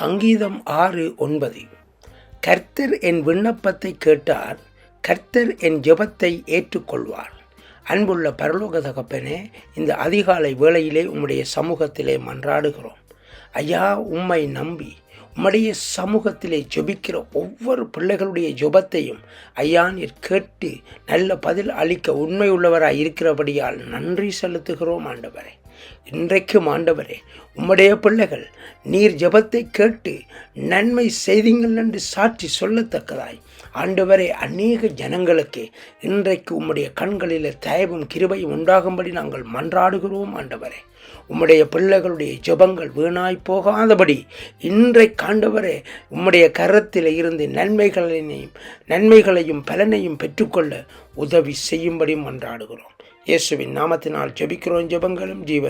சங்கீதம் ஆறு ஒன்பது. கர்த்தர் என் விண்ணப்பத்தை கேட்டார் கர்த்தர் என் ஜெபத்தை ஏற்றுக்கொள்வார். அன்புள்ள பரலோக தகப்பனே இந்த அதிகாலை வேளையிலே உம்முடைய சமூகத்திலே மன்றாடுகிறோம். ஐயா உம்மை நம்பி உம்முடைய சமூகத்திலே ஜொபிக்கிற ஒவ்வொரு பிள்ளைகளுடைய ஜெபத்தையும் ஐயா நீர் கேட்டு நல்ல பதில் அளிக்க உண்மையுள்ளவராய் இருக்கிறபடியால் நன்றி செலுத்துகிறோம் ஆண்டவரை. இன்றைக்கும் ஆண்டவரே உம்முடைய பிள்ளைகள் நீர் ஜெபத்தை கேட்டு நன்மை செய்தீங்கள் என்று சாட்சி சொல்லத்தக்கதாய். ஆண்டவரே அநேக ஜனங்களுக்கு இன்றைக்கு உம்முடைய கண்களில் தயவும் கிருபையும் உண்டாகும்படி நாங்கள் மன்றாடுகிறோம் ஆண்டவரே. உம்முடைய பிள்ளைகளுடைய ஜெபங்கள் வீணாய் போகாதபடி இன்றைக்கு ஆண்டவரே உம்முடைய கரத்தில் இருந்து நன்மைகளையும் நன்மைகளையும் பலனையும் பெற்றுக்கொள்ள உதவி செய்யும்படி மன்றாடுகிறோம். இயேசுவின் நாமத்தினால் ஜெபிக்கிறோம் ஜெபங்களும் ஜீவன்